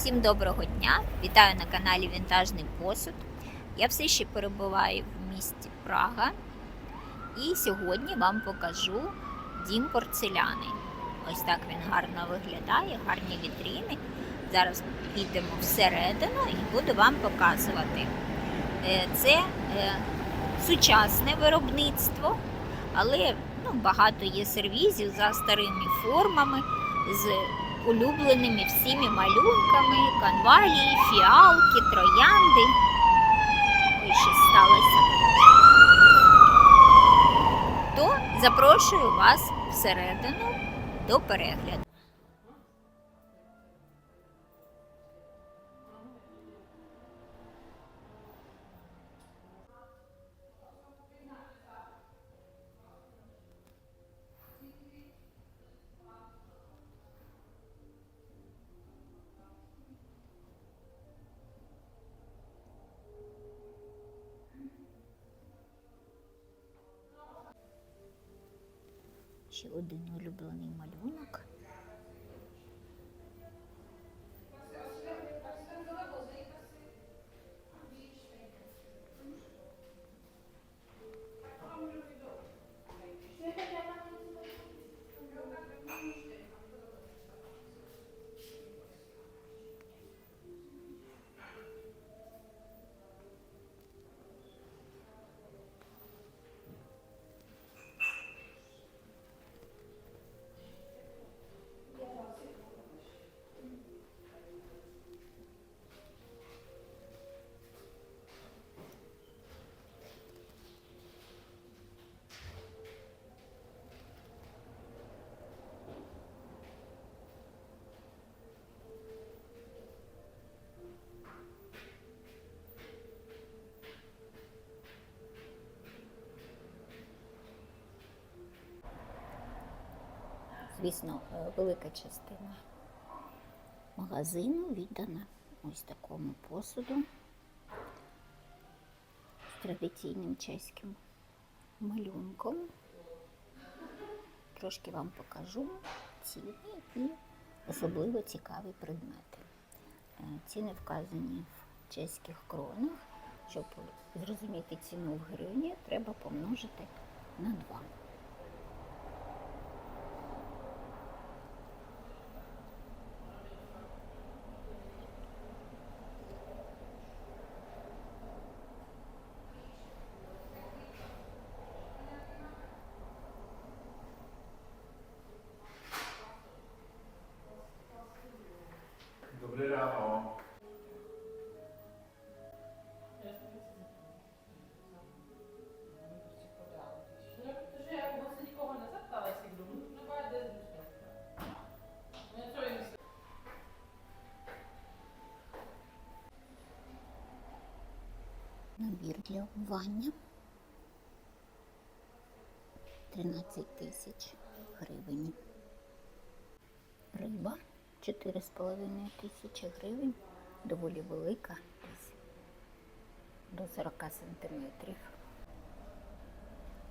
Всім доброго дня! Вітаю на каналі Вінтажний посуд. Я все ще перебуваю в місті Прага. І сьогодні вам покажу дім порцеляни. Ось так він гарно виглядає, гарні вітріни. Зараз підемо всередину і буду вам показувати. Е, Це е, сучасне виробництво, але ну, багато є сервізів за старими формами. з улюбленими всіми малюнками, конвалії, фіалки, троянди. Ой, що сталося. То запрошую вас всередину до перегляду. Ще один улюблений малюнок. Звісно, е, велика частина магазину віддана ось такому посуду з традиційним чеським малюнком. Трошки вам покажу ціни і особливо цікаві предмети. Е, Ціни вказані в чеських кронах. Щоб зрозуміти ціну в гривні, треба помножити на 2. Набір для вмивання 13 тисяч гривень. Риба. 4,5 тисячі гривень, доволі велика, десь до 40 сантиметрів.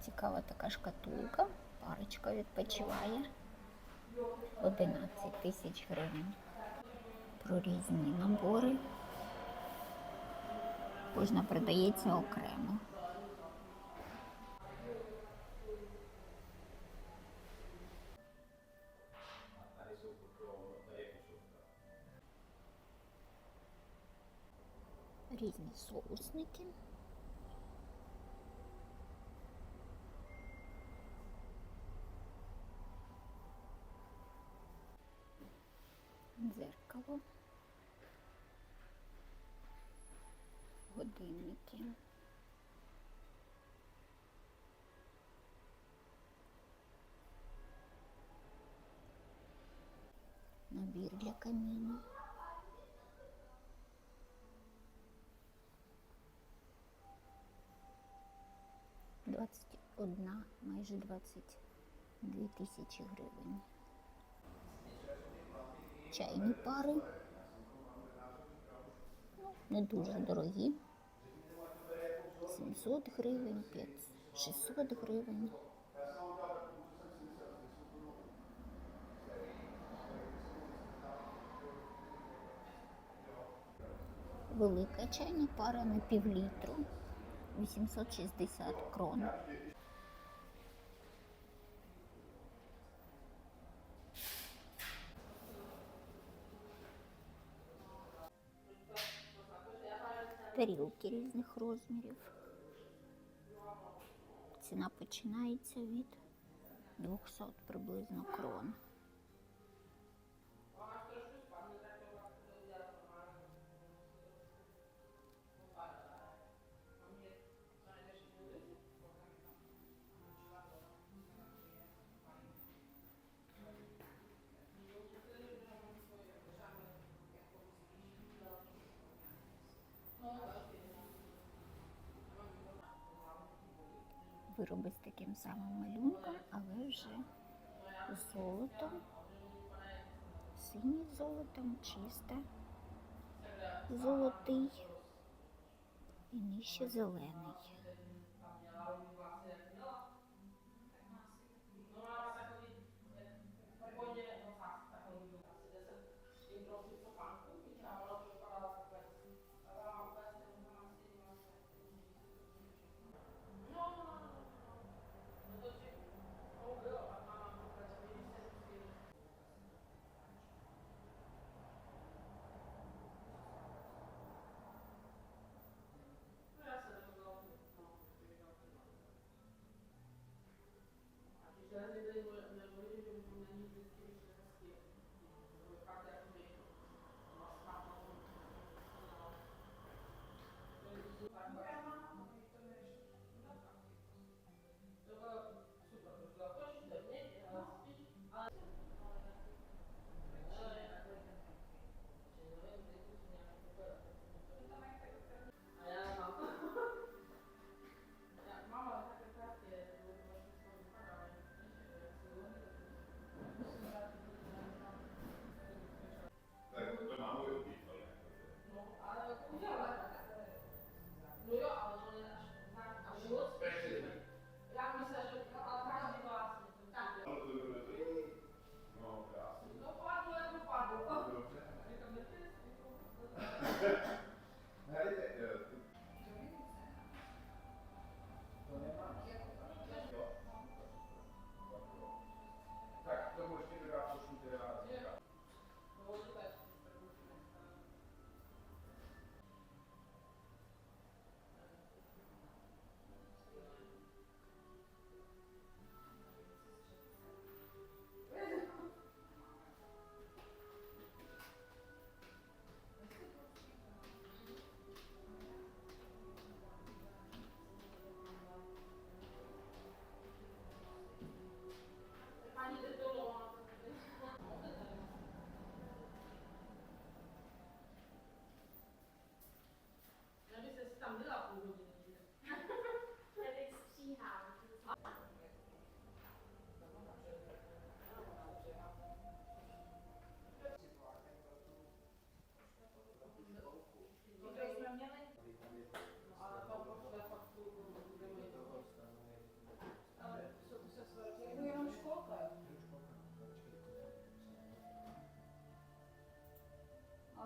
Цікава така шкатулка, парочка відпочиває. 11 тисяч гривень. Про різні набори Кожна продається окремо. Різні соусники. Дзеркало. Годинники. Набір для каміну. Двадцять одна, майже двадцять дві тисячі гривень. Чайні пари. Ну, не дуже дорогі. 700 гривень, 500, 600 гривень. Велика чайна пара на півлітру 860 крон. Тарілки різних розмірів. Ціна починається від 200 приблизно крон. Вироби з таким самим малюнком, але вже золотом, синім золотом, чисте, золотий. І нижче зелений.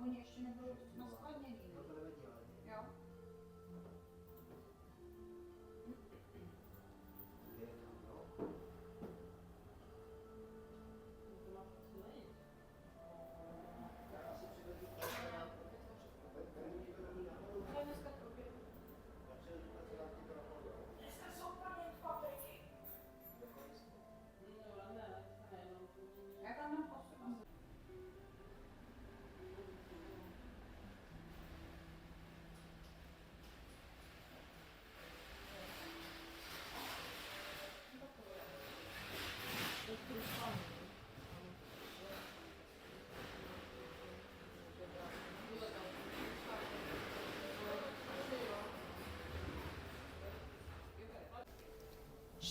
Вони ще не беруть на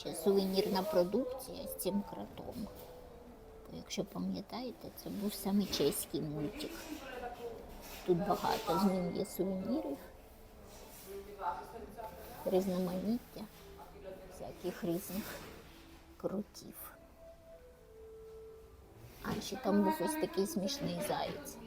Ще сувенірна продукція з цим кротом. Якщо пам'ятаєте, це був саме чеський мультик. Тут багато з ним є сувенірів, різноманіття всяких різних кротів. А ще там був ось такий смішний заєць.